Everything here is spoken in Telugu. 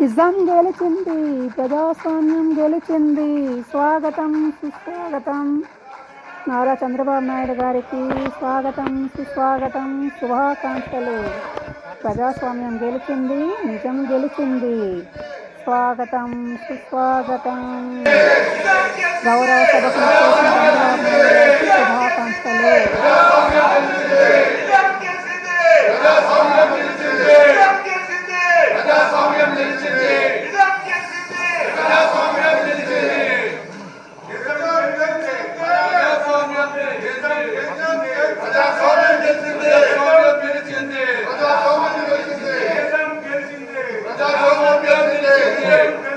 నిజం గెలిచింది ప్రజాస్వామ్యం గెలిచింది. స్వాగతం సుస్వాగతం. నారా చంద్రబాబు నాయుడు గారికి స్వాగతం సుస్వాగతం. శుభాకాంక్షలు. ప్రజాస్వామ్యం గెలిచింది నిజం గెలిచింది. స్వాగతం సుస్వాగతం. గౌరవ సభకు చేసిన చంద్రబాబు నాయుడు గారికి శుభాకాంక్షలు ప్రజాస్వామ్యం గెలిచింది ప్రజాస్వామ్యం గెలిచింది ప్రజాస్వామ్యం గెలిచింది ప్రజాస్వామ్యం గెలిచింది